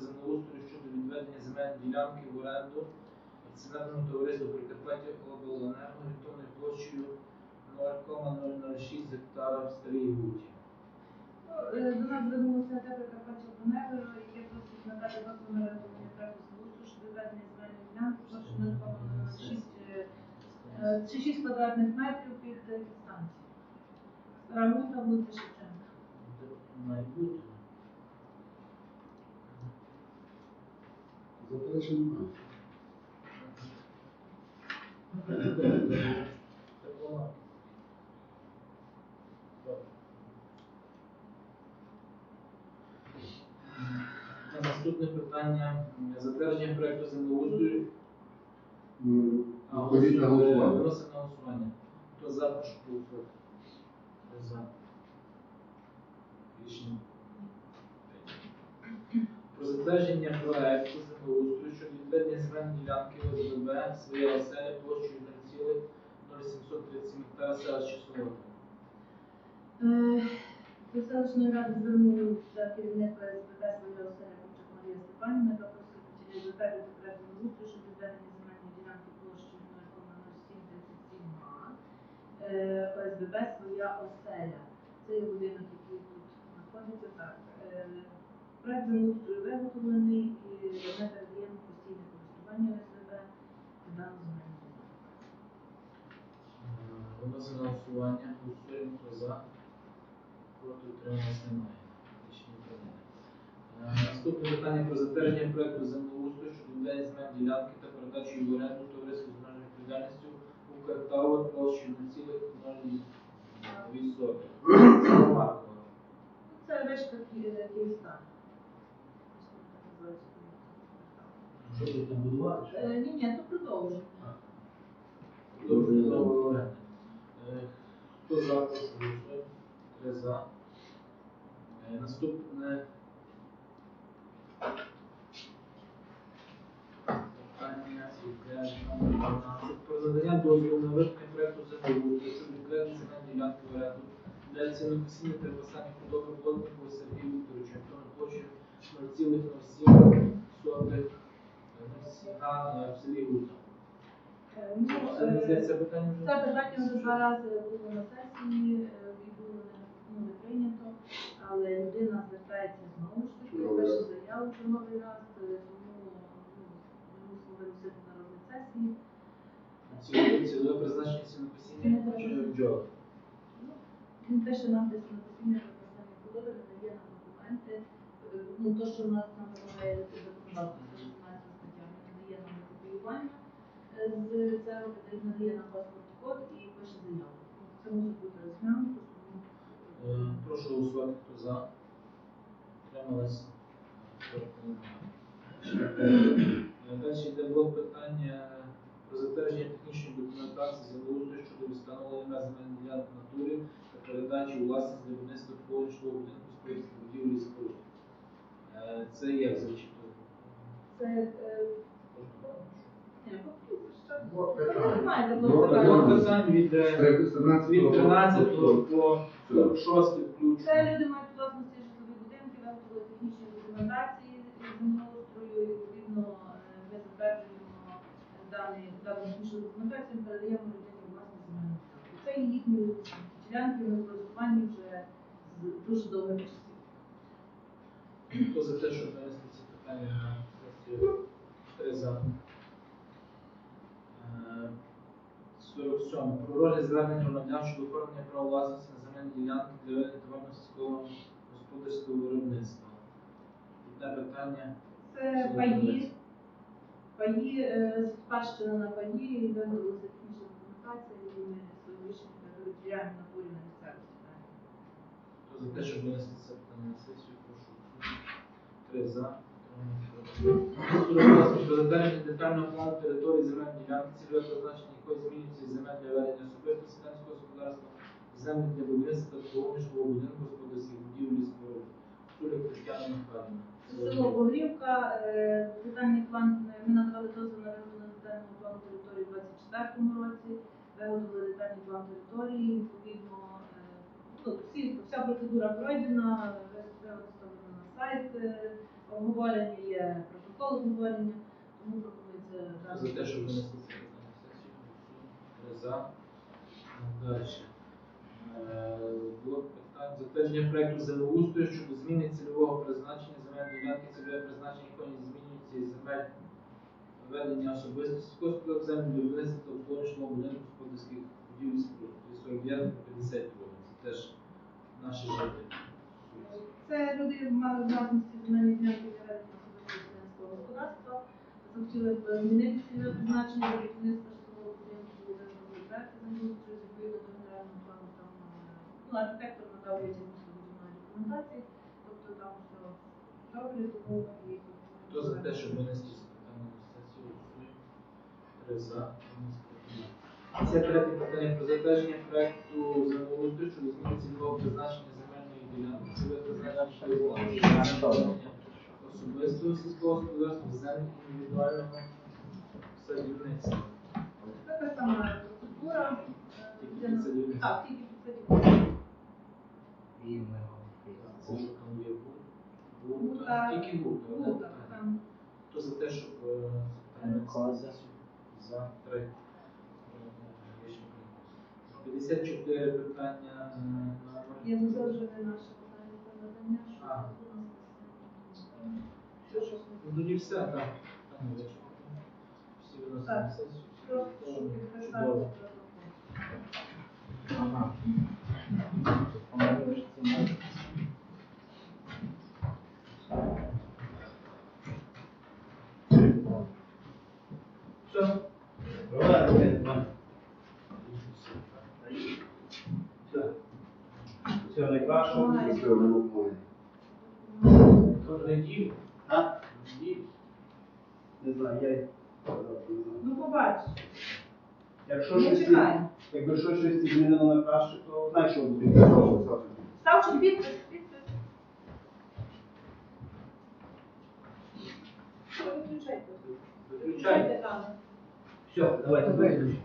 землеустрою щодо відведення земельної ділянки в оренду акціонерному товариству Прикарпаття обленерго орієнтовною площею 0,006 гектара в Старій Гуті. Е, До нас звернулося АТ Прикарпаття Обленерго, яке просить надати дозвіл на виготовлення проекту землеустрою щодо відведення земельної ділянки площею 0,006 е, чи 6 квадратних метрів під е, підстанцію. Стара Гута, вулиця Шевченка. Має бути. Заперечень немає. Наступне питання затвердження проекту землеустрою. А, на голосування. Виносимо на голосування. Хто за, прошу голосувати. Хто за? Рішення. Про затвердження щодо відведення земельної ділянки ОСББ своя оселя площею 0,0737 гектара селища Солода. До селищної ради звернулися керівник СБТ своєї оселя Кучак Марія Степанівна, яка просить затвердити проект землеустрою щодо відведення земельної ділянки площею 0,0737 га. Е, ОСББ своя оселя. Це є будинок, який тут знаходиться. Так. Е, Проект землеустрою виготовлений і постійне користування ОСББ дану земельну ділянку. Е, голосування. Голосуємо. Хто за? Проти утрималось немає. Рішення прийнято. Е, Наступне питання про затвердження проекту землеустрою щодо відведення земельної ділянки та передачу її в оренду товариству з обмеженою відповідальністю у Укртауер площею 0,02 Це Це вишка Ки- Київстар. Що тут там будувати? Е, Ні, ні, то продовжуємо. Продовження договору. Е, Хто за, прошу. Три за. Е, Наступне питання йде номер 12. Про надання дозволу на виведення проекту землеустрою щодо відведення земельної ділянки в оренду для цінокосіння та виписання худоби плотнику Сергію Вікторовичу, Антону площею 0,07 сотих га в селі Гута. Ну, Це питання. Це питання вже два рази було на сесії, е, і було не, ну, не прийнято, але людина звертається знову ж таки, Черговий пише заяву черговий раз, е, тому ну, ми мусимо виносити на розгляд сесії. Ці- Цільове призначення сінокосіння Не чи бджоли? Ну, Він пише нам десь на постійне використання худоби, не дає нам документи. Е, Ну, то, що в нас нам вимагає законодавство, 116 стаття, він не дає нам копіювання з цього, він надає нам паспорт код і пише заяву. Це мусить бути розглянуто, Е, Прошу голосувати, хто за. Трималась. Далі йде блок питання про затвердження технічної документації землеустрою щодо встановлення меж земельної ділянки в натурі та передачі у власність для будівництва такого будинку з проєктів будівлі і споруд. Е, Це як зачитую? це е, ні, поки що. Блок Ви Блок блок Блок питань. питань від е, 13 від 13 по 6 Це включно. люди мають власності житлові будинки, технічні документації з землеустрою, і відповідно е, ми затверджуємо дані дану технічну документацію, передаємо людині земельну ділянку. Це є їхні ділянки на користуванні вже з дуже довгих часів. Хто за те, щоб винести ці питання на сесію? Три за. Е, 47. Про розгляд звернення громадян щодо оформлення права власності на земельні ділянки для товарно сільського господарського виробництва. Одне питання. Це паї, паї, е, спадщина на паї, і виготовилася технічна документація, і ми своє рішення перевіряємо на полі на місцевості. Хто за те, щоб винести це питання на сесію, прошу. Три за. Про затвердження детального плану території земельної ділянки, цільове призначення якої змінюється із земель для ведення особистого селянського господарства, землі для будівництва та житлового будинку, господарських будівель і споруд. Суля Тетяна Михайлівна. Село Погрівка, е, детальний план, е, ми надавали дозвіл на виготовлення детального плану території у 2024 році, виготовили детальний план території, відповідно, е, ну, всі, вся процедура пройдена, виставлена на сайт, обговорення є протокол обговорення, тому пропонується За те, щоб питання на сесію. Три за. Далі. Е, Блок питань затвердження проекту землеустрою щодо зміни цільового призначення земельної ділянки, цільове призначення якої змінюється земель ведення особисто сільськогосподарських землі для виробництва та обслуговування будинку господарських будівель і споруд. Тобто 49 по 50. Це теж наші жителі. Це люди мали власності земельні ділянки для селянського господарства. Захотіли б змінити цільове призначення для будівництва житлового будинку виробити проекти землеустрою відповідно до генерального плану. Там е, ну, архітектор надав витяг містобудівної документації, тобто там все добре, тому і Хто за те, щоб винести за. Це третє питання про затвердження проекту землеустрою щодо зміни цільового призначення особистого сільського господарства, землі індивідуального садівництва. така сама е, Тільки. Це. Ну, Хто за те, щоб е, це на? За три. Е, рішення прийнято. 54 питання е, номер. Є затверджене наше надання, що у нас все, Ну, Тоді все, так. Всі виносимо Так. сесію. Просто щоб підписати Ага. Помилуєш це. Все. Всього найкращого. Все, не неділю. А? Неділю. Не знаю, я. Ну, побач. Якщо Ми щось, чекаємо. якби щось щось змінило на краще, то знаєш, що буде. Ставчик підпис, підпис. Виключайте. Виключайте. Все, давайте виключимо.